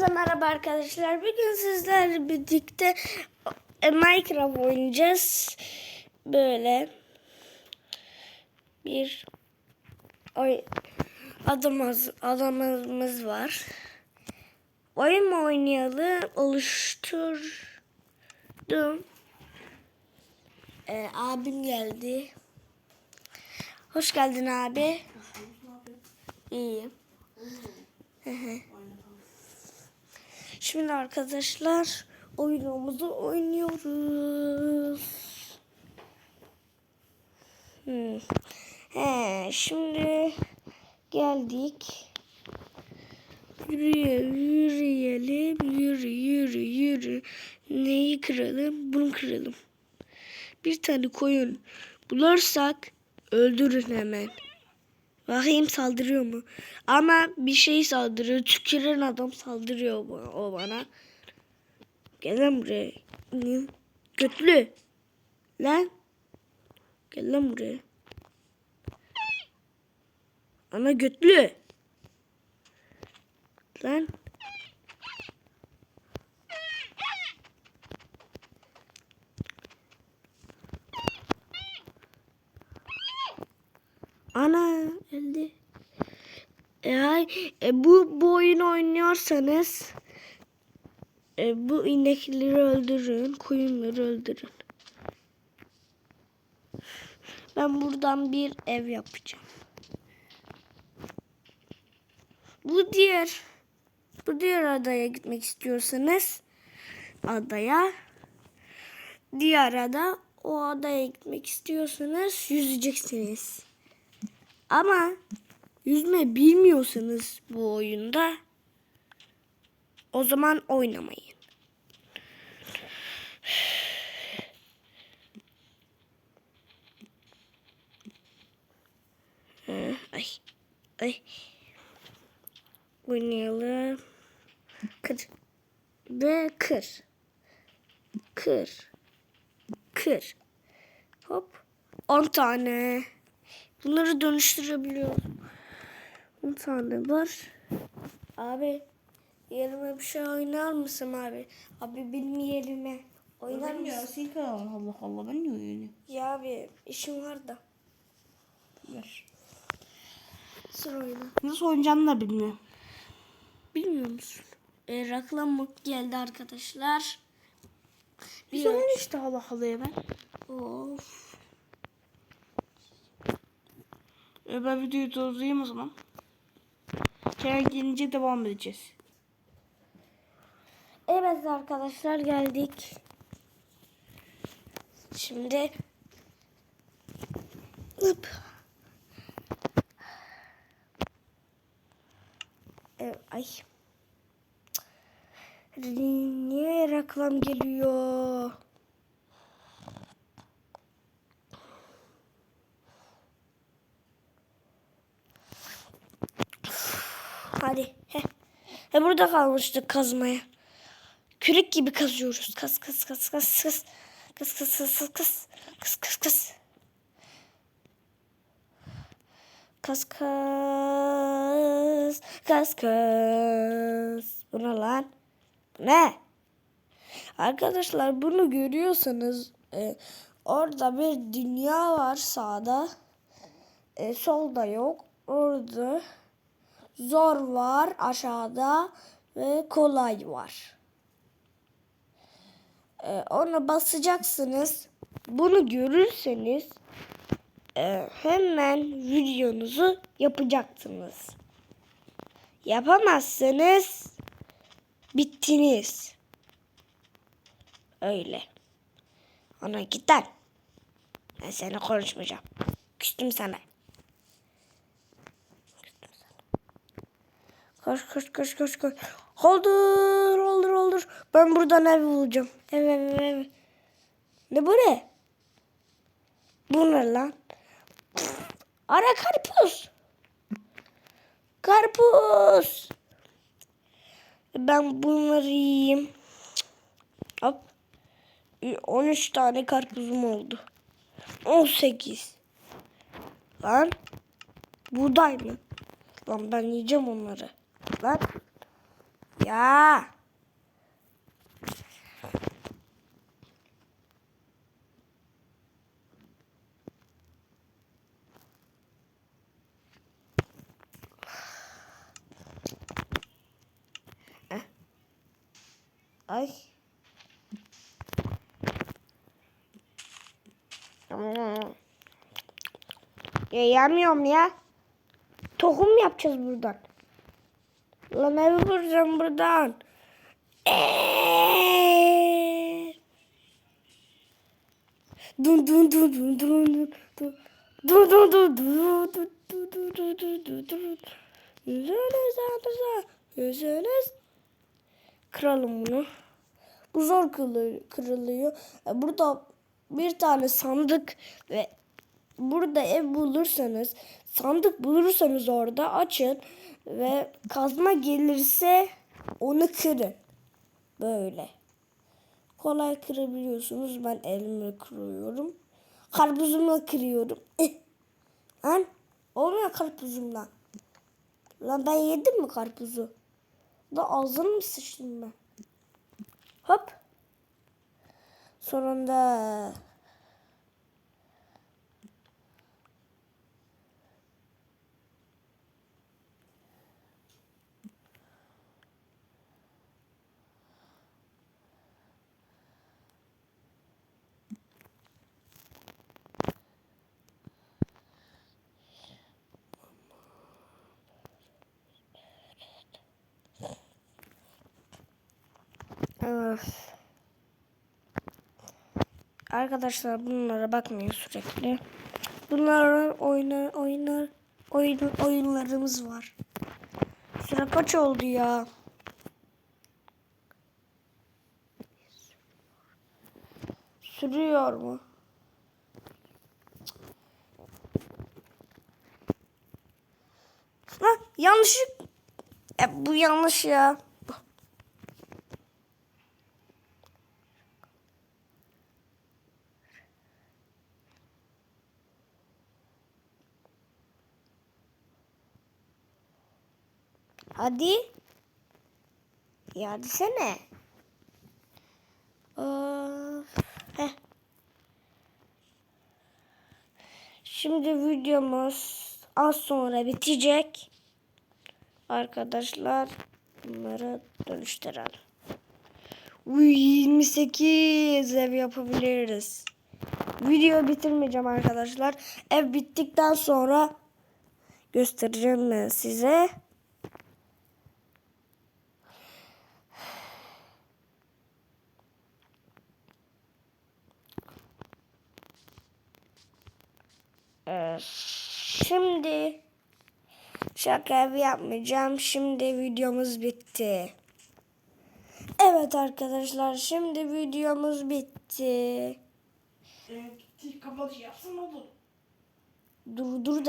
Hepinize merhaba arkadaşlar. Bugün sizlerle birlikte e, Minecraft oynayacağız. Böyle bir oy adamımız adamımız var. Oyun mu oynayalım? Oluşturdum. E, abim geldi. Hoş geldin abi. İyiyim. Hı hı. Şimdi arkadaşlar oyunumuzu oynuyoruz. Hmm. He, şimdi geldik. Yürüye, yürüyelim, yürü, yürü, yürü. Neyi kıralım? Bunu kıralım. Bir tane koyun bulursak öldürün hemen. Bakayım saldırıyor mu? Ama bir şey saldırıyor. Tüküren adam saldırıyor o bana. Gel lan buraya. Götlü. Lan. Gel lan buraya. Ana götlü. Lan. Ana öldü. Hay, e, bu, bu oyunu oynuyorsanız e, bu inekleri öldürün, koyunları öldürün. Ben buradan bir ev yapacağım. Bu diğer bu diğer adaya gitmek istiyorsanız adaya diğer ada o adaya gitmek istiyorsanız yüzeceksiniz. Ama yüzme bilmiyorsanız bu oyunda o zaman oynamayın. Ay. Ay. Oynayalım. Kır. Ve kır. Kır. Kır. Hop. 10 tane. Bunları dönüştürebiliyorum. 10 tane var. Abi yerime bir şey oynar mısın abi? Abi benim yerime oynar ya mısın? sen kanalın Allah Allah ben niye oynuyorum? Ya abi işim var da. Ver. Sıra oyna. Nasıl oynayacağını da bilmiyorum. Bilmiyor musun? E, reklam mı geldi arkadaşlar? Biz Bir oyun işte Allah Allah ya ben. Of. E ben videoyu durdurayım o zaman. Kenan gelince devam edeceğiz. Evet arkadaşlar geldik. Şimdi Hıp. Ay. Niye reklam geliyor? Hadi. Heh. E burada kalmıştık kazmaya. Kürek gibi kazıyoruz. Kaz kaz kaz kaz kaz. Kaz kaz kaz kaz kaz. Kaz kaz kaz. Kaz kaz. Kaz kaz. Bu ne lan? Bu ne? Arkadaşlar bunu görüyorsanız e, orada bir dünya var sağda. E, solda yok. Orada zor var aşağıda ve kolay var. Ee, ona basacaksınız. Bunu görürseniz e, hemen videonuzu yapacaksınız. Yapamazsanız bittiniz. Öyle. Ona git lan. Ben seninle konuşmayacağım. Küstüm sana. Koş koş koş koş koş. Holdur holdur holdur. Ben buradan ev bulacağım. Ev ev ev. Ne bu ne? Bu ne lan? Ara karpuz. Karpuz. Ben bunları yiyeyim. Hop. 13 tane karpuzum oldu. 18. Lan. Buğday mı? Lan ben yiyeceğim onları. Lan. Ya. Heh. Ay. Ya yemiyorum ya. Tohum yapacağız buradan. Lan evi vuracağım buradan. Eee. Dun dun dun dun dun dun dun. Dun dun dun dun dun dun dun dun dun dun. Yüzünüz ağrıza, yüzünüz. Kıralım bunu. Bu zor kırılıyor. E, Burada bir tane sandık ve burada ev bulursanız, sandık bulursanız orada açın ve kazma gelirse onu kırın. Böyle. Kolay kırabiliyorsunuz. Ben elimle kırıyorum. Karpuzumla kırıyorum. Eh. Lan olmuyor karpuzumla. Lan ben yedim mi karpuzu? Da ağzını mı sıçtım ben? Hop. Sonunda. Öf. Arkadaşlar bunlara bakmayın sürekli. Bunlar oynar oynar oyun oyunlarımız var. Sıra kaç oldu ya? Sürüyor mu? Lan yanlışlık. E, bu yanlış ya. Hadi. Ya desene. Heh. Şimdi videomuz az sonra bitecek. Arkadaşlar bunları dönüştürelim. Uy, 28 ev yapabiliriz. Video bitirmeyeceğim arkadaşlar. Ev bittikten sonra göstereceğim ben size. Ee, şimdi şaka yapmayacağım. Şimdi videomuz bitti. Evet arkadaşlar şimdi videomuz bitti. Evet, kapanış yapsın olur. Dur dur da